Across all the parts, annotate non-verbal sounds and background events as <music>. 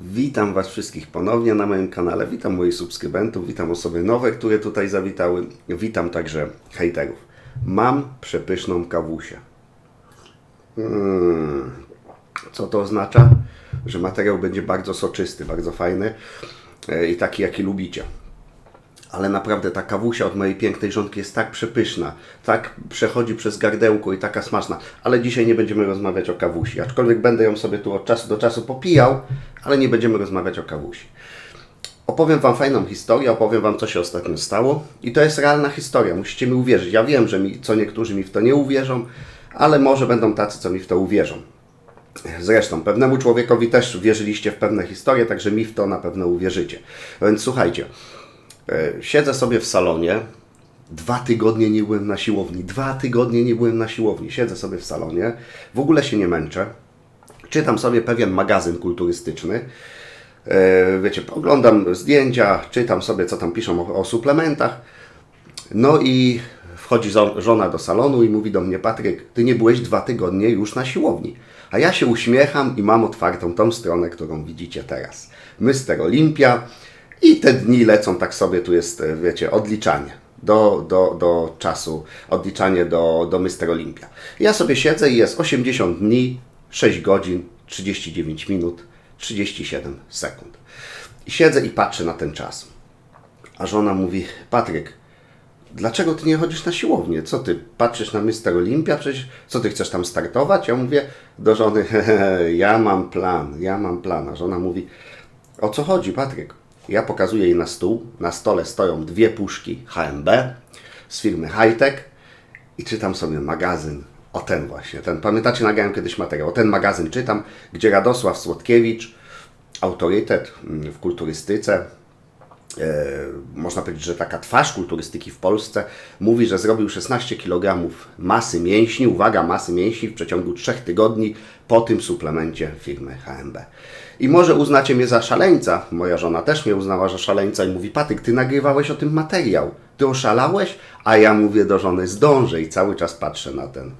Witam Was wszystkich ponownie na moim kanale. Witam moich subskrybentów, witam osoby nowe, które tutaj zawitały. Witam także hejterów. Mam przepyszną kawusię. Mm. Co to oznacza? Że materiał będzie bardzo soczysty, bardzo fajny e, i taki, jaki lubicie. Ale naprawdę ta kawusia od mojej pięknej żonki jest tak przepyszna, tak przechodzi przez gardełko i taka smaczna. Ale dzisiaj nie będziemy rozmawiać o kawusi, aczkolwiek będę ją sobie tu od czasu do czasu popijał, ale nie będziemy rozmawiać o kawusi. Opowiem Wam fajną historię, opowiem Wam, co się ostatnio stało. I to jest realna historia, musicie mi uwierzyć. Ja wiem, że mi, co niektórzy mi w to nie uwierzą, ale może będą tacy, co mi w to uwierzą. Zresztą, pewnemu człowiekowi też wierzyliście w pewne historie, także mi w to na pewno uwierzycie. Więc słuchajcie, siedzę sobie w salonie, dwa tygodnie nie byłem na siłowni, dwa tygodnie nie byłem na siłowni, siedzę sobie w salonie, w ogóle się nie męczę, czytam sobie pewien magazyn kulturystyczny, E, wiecie, oglądam zdjęcia, czytam sobie, co tam piszą o, o suplementach. No i wchodzi żona do salonu i mówi do mnie, Patryk, ty nie byłeś dwa tygodnie już na siłowni. A ja się uśmiecham i mam otwartą tą stronę, którą widzicie teraz. Mr. Olympia i te dni lecą tak sobie, tu jest, e, wiecie, odliczanie do, do, do czasu, odliczanie do, do Mr. Olympia. Ja sobie siedzę i jest 80 dni, 6 godzin, 39 minut, 37 sekund. I siedzę i patrzę na ten czas. A żona mówi, Patryk, dlaczego ty nie chodzisz na siłownię? Co ty, patrzysz na Mr. Olympia? Przecież, co ty chcesz tam startować? Ja mówię do żony, <laughs> ja mam plan, ja mam plan. A żona mówi, o co chodzi, Patryk? Ja pokazuję jej na stół. Na stole stoją dwie puszki HMB z firmy Hightech i czytam sobie magazyn o ten właśnie. Ten, pamiętacie, nagrałem kiedyś materiał. O ten magazyn czytam, gdzie Radosław Słodkiewicz, autorytet mm, w kulturystyce, można powiedzieć, że taka twarz kulturystyki w Polsce, mówi, że zrobił 16 kg masy mięśni, uwaga, masy mięśni w przeciągu 3 tygodni po tym suplemencie firmy HMB. I może uznacie mnie za szaleńca, moja żona też mnie uznała za szaleńca i mówi, Patyk, ty nagrywałeś o tym materiał, ty oszalałeś? A ja mówię do żony, zdążę i cały czas patrzę na ten,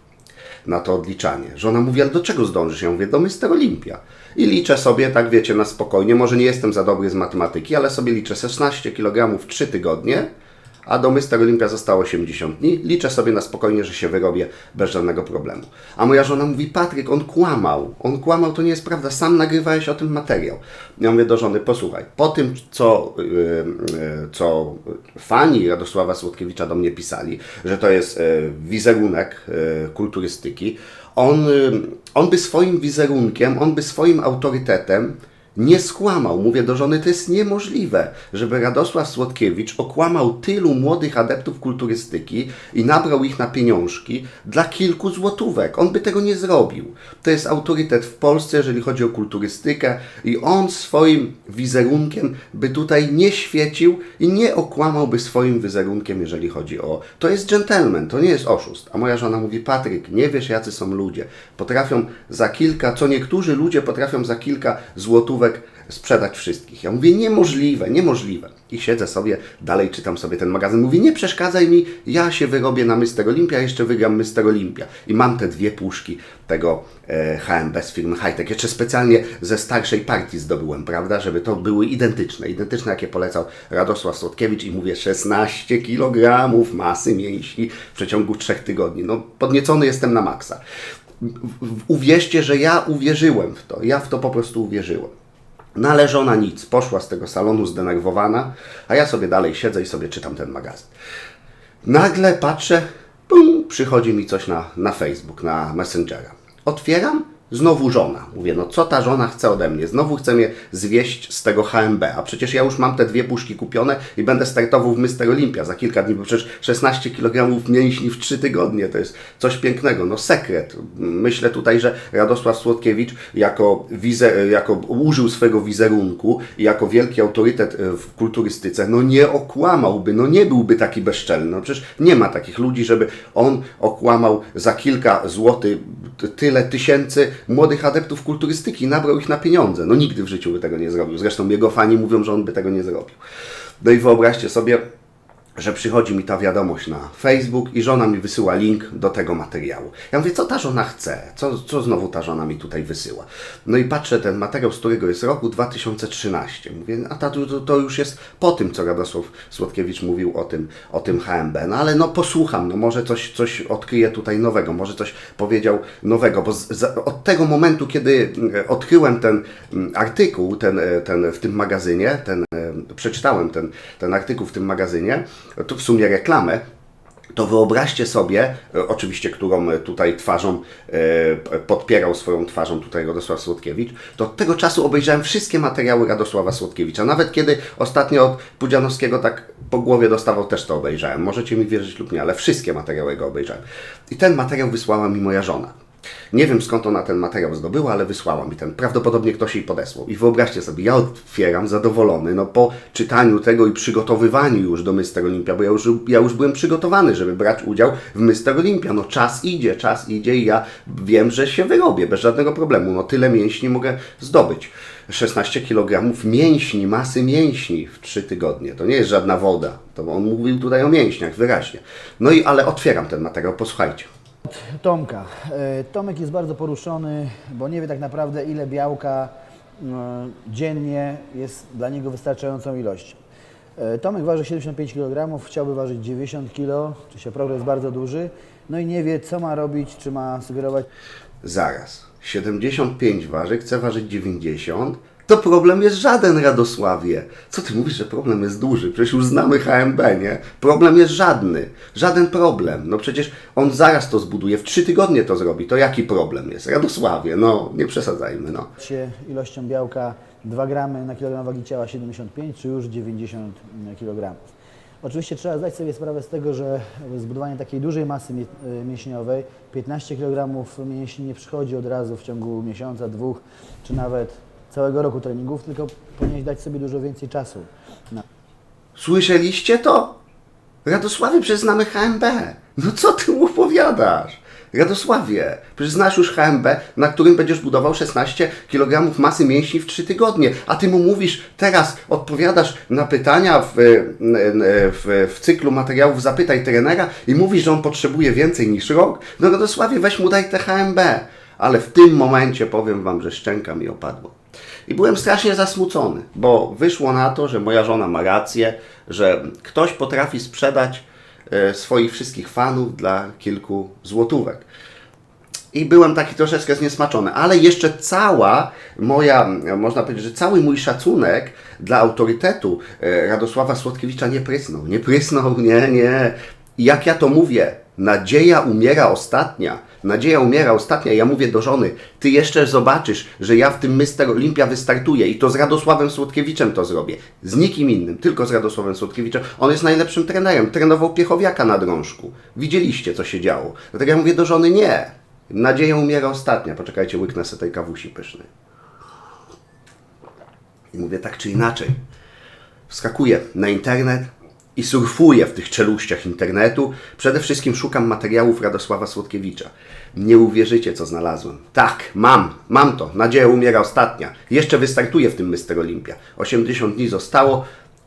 na to odliczanie. Żona mówi, ale do czego zdążysz? Ja mówię, do Mr. Olympia. I liczę sobie, tak wiecie, na spokojnie, może nie jestem za dobry z matematyki, ale sobie liczę 16 kg w 3 tygodnie, a do Mr. Olympia zostało 80 dni. Liczę sobie na spokojnie, że się wyrobię bez żadnego problemu. A moja żona mówi, Patryk, on kłamał. On kłamał, to nie jest prawda. Sam nagrywałeś o tym materiał. Ja mówię do żony, posłuchaj, po tym, co, yy, yy, co fani Radosława Słodkiewicza do mnie pisali, że to jest yy, wizerunek yy, kulturystyki, on, yy, on by swoim wizerunkiem, on by swoim autorytetem nie skłamał. Mówię do żony, to jest niemożliwe, żeby Radosław Słodkiewicz okłamał tylu młodych adeptów kulturystyki i nabrał ich na pieniążki dla kilku złotówek. On by tego nie zrobił. To jest autorytet w Polsce, jeżeli chodzi o kulturystykę i on swoim wizerunkiem by tutaj nie świecił i nie okłamałby swoim wizerunkiem, jeżeli chodzi o... To jest gentleman, to nie jest oszust. A moja żona mówi, Patryk, nie wiesz jacy są ludzie. Potrafią za kilka, co niektórzy ludzie potrafią za kilka złotówek sprzedać wszystkich. Ja mówię, niemożliwe, niemożliwe. I siedzę sobie, dalej czytam sobie ten magazyn. Mówię, nie przeszkadzaj mi, ja się wyrobię na Mr. Olympia, jeszcze wygram Mr. Olympia. I mam te dwie puszki tego e, HMB z firmy Hightech. Jeszcze specjalnie ze starszej partii zdobyłem, prawda, żeby to były identyczne. Identyczne, jakie polecał Radosław Słodkiewicz i mówię, 16 kg masy mięśni w przeciągu trzech tygodni. No, podniecony jestem na maksa. Uwierzcie, że ja uwierzyłem w to. Ja w to po prostu uwierzyłem. No ale żona nic, poszła z tego salonu zdenerwowana, a ja sobie dalej siedzę i sobie czytam ten magazyn. Nagle patrzę, pum, przychodzi mi coś na, na Facebook, na Messengera. Otwieram, znowu żona. Mówię, no co ta żona chce ode mnie? Znowu chce mnie zwieść z tego HMB, a przecież ja już mam te dwie puszki kupione i będę startował w Mr. Olympia za kilka dni, bo przecież 16 kg mięśni w 3 tygodnie to jest coś pięknego. No sekret. Myślę tutaj, że Radosław Słodkiewicz jako, wize, jako użył swego wizerunku i jako wielki autorytet e, w kulturystyce, no nie okłamałby, no nie byłby taki bezczelny. No przecież nie ma takich ludzi, żeby on okłamał za kilka złotych tyle tysięcy młodych adeptów kulturystyki nabrał ich na pieniądze. No nigdy w życiu by tego nie zrobił. Zresztą jego fani mówią, że on by tego nie zrobił. No i wyobraźcie sobie, że przychodzi mi ta wiadomość na Facebook i żona mi wysyła link do tego materiału. Ja mówię, co ta żona chce? Co, co znowu ta żona mi tutaj wysyła? No i patrzę ten materiał, z którego jest roku 2013. Mówię, a ta, to, to już jest po tym, co Radosław Słodkiewicz mówił o tym, o tym HMB. No ale no posłucham, no może coś, coś odkryję tutaj nowego, może coś powiedział nowego, bo z, z, od tego momentu, kiedy mm, odkryłem ten mm, artykuł ten, e, ten w tym magazynie, ten, e, przeczytałem ten, ten artykuł w tym magazynie, to w sumie reklamę, to wyobraźcie sobie, e, oczywiście, którą e, tutaj twarzą e, podpierał swoją twarzą tutaj Radosław Słodkiewicz, to od tego czasu obejrzałem wszystkie materiały Radosława Słodkiewicza. Nawet kiedy ostatnio od Pudzianowskiego tak po głowie dostawał, też to obejrzałem. Możecie mi wierzyć lub nie, ale wszystkie materiały go obejrzałem. I ten materiał wysłała mi moja żona. Nie wiem skąd ona ten materiał zdobyła, ale wysłała mi ten. Prawdopodobnie ktoś jej podesłał. I wyobraźcie sobie, ja otwieram zadowolony, no po czytaniu tego i przygotowywaniu już do Mr. Olympia, bo ja już, ja już byłem przygotowany, żeby brać udział w Mr. Olympia. No czas idzie, czas idzie i ja wiem, że się wyrobię bez żadnego problemu. No tyle mięśni mogę zdobyć. 16 kg mięśni, masy mięśni w 3 tygodnie. To nie jest żadna woda. To on mówił tutaj o mięśniach wyraźnie. No i ale otwieram ten materiał, posłuchajcie. Tomka. E, Tomek jest bardzo poruszony, bo nie wie tak naprawdę ile białka e, dziennie jest dla niego wystarczającą ilością. E, Tomek waży 75 kg, chciałby ważyć 90 kg, oczywiście progres bardzo duży, no i nie wie co ma robić, czy ma sugerować Zaraz. 75 waży, chcę ważyć 90. To problem jest żaden, Radosławie. Co ty mówisz, że problem jest duży? Przecież już znamy HMB, nie? Problem jest żadny. Żaden problem. No przecież on zaraz to zbuduje, w trzy tygodnie to zrobi. To jaki problem jest? Radosławie, no nie przesadzajmy, no. się ilością białka 2 gramy na kilogram wagi ciała 75 czy już 90 kg. Oczywiście trzeba zdać sobie sprawę z tego, że zbudowanie takiej dużej masy y, mięśniowej, 15 kg mięśni nie przychodzi od razu w ciągu miesiąca, dwóch, czy nawet całego roku treningów, tylko powinieneś dać sobie dużo więcej czasu. Na Słyszeliście to? Radosławie, przecież znamy HMB. No co ty mu opowiadasz? Radosławie, przecież znasz już HMB, na którym będziesz budował 16 kg masy mięśni w 3 tygodnie, a ty mu mówisz, teraz odpowiadasz na pytania w, w, w cyklu materiałów Zapytaj trenera i mówisz, że on potrzebuje więcej niż rok? No Radosławie, weź mu daj te HMB. Ale w tym momencie powiem Wam, że szczęka mi opadła. I byłem strasznie zasmucony, bo wyszło na to, że moja żona ma rację, że ktoś potrafi sprzedać e, swoich wszystkich fanów dla kilku złotówek. I byłem taki troszeczkę zniesmaczony, ale jeszcze cała moja, można powiedzieć, że cały mój szacunek dla autorytetu e, Radosława Słodkiewicza nie prysnął. Nie prysnął, nie, nie. I Jak ja to mówię, nadzieja umiera ostatnia. Nadzieja umiera ostatnia. Ja mówię do żony, ty jeszcze zobaczysz, że ja w tym Mister Olimpia wystartuję i to z Radosławem Słodkiewiczem to zrobię. Z nikim innym, tylko z Radosławem Słodkiewiczem. On jest najlepszym trenerem. Trenował Piechowiaka na drążku. Widzieliście, co się działo. Dlatego ja mówię do żony, nie. Nadzieja umiera ostatnia. Poczekajcie, łyknę sobie tej kawusi pysznej. I mówię tak czy inaczej. Wskakuję na internet i surfuję w tych czeluściach internetu. Przede wszystkim szukam materiałów Radosława Słodkiewicza. Nie uwierzycie, co znalazłem. Tak, mam, mam to. Nadzieja umiera ostatnia. Jeszcze wystartuję w tym Mister Olimpia. 80 dni zostało.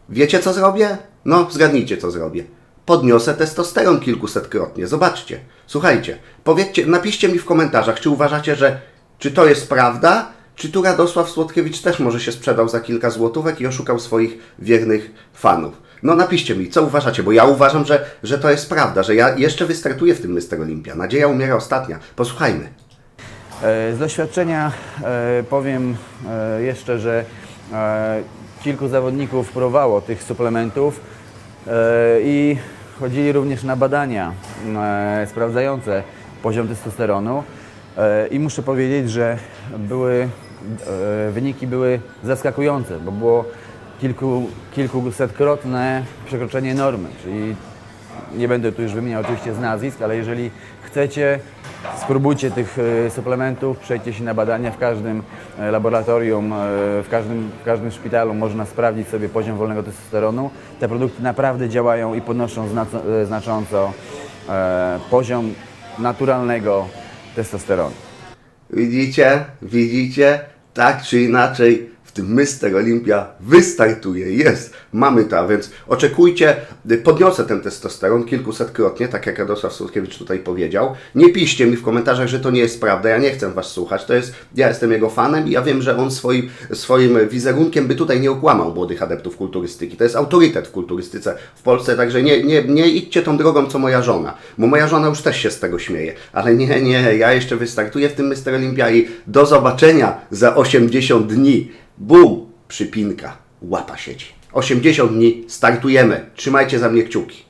Wiecie, co zrobię? No, zgadnijcie, co zrobię. Podniosę testosteron kilkusetkrotnie. Zobaczcie. Słuchajcie, powiedzcie, napiszcie mi w komentarzach, czy uważacie, że czy to jest prawda, czy tu Radosław Słodkiewicz też może się sprzedał za kilka złotówek i oszukał swoich wiernych fanów? No napiszcie mi, co uważacie, bo ja uważam, że, że to jest prawda, że ja jeszcze wystartuję w tym Mister Olimpia. Nadzieja umiera ostatnia. Posłuchajmy. E, Z doświadczenia e, powiem e, jeszcze, że kilku zawodników próbowało tych suplementów i chodzili również na badania sprawdzające poziom testosteronu i muszę powiedzieć, że były, wyniki były zaskakujące, bo było kilku, kilkusetkrotne przekroczenie normy, czyli nie będę tu już wymieniał oczywiście z nazwisk, ale jeżeli chcecie, spróbujcie tych e, suplementów, przejdźcie się na badania w każdym e, laboratorium, e, w każdym, w każdym szpitalu można sprawdzić sobie poziom wolnego testosteronu. Te produkty naprawdę działają i podnoszą znacząco poziom naturalnego testosteronu. Widzicie? Widzicie? Tak czy inaczej, tym Mister Olympia wystartuje. Jest, mamy to, a więc oczekujcie, y, podniosę ten testosteron kilkusetkrotnie, tak jak Radosław Surkiewicz tutaj powiedział. Nie piszcie mi w komentarzach, że to nie jest prawda, ja nie chcę Was słuchać, to jest, ja jestem jego fanem i ja wiem, że on swoim, swoim wizerunkiem by tutaj nie okłamał młodych adeptów kulturystyki. To jest autorytet w kulturystyce w Polsce, także nie, nie, nie idźcie tą drogą, co moja żona, bo moja żona już też się z tego śmieje, ale nie, nie, ja jeszcze wystartuję w tym Mister Olympia i do zobaczenia za 80 dni. Bum, przypinka, łapa sieci. 80 dni, startujemy. Trzymajcie za mnie kciuki.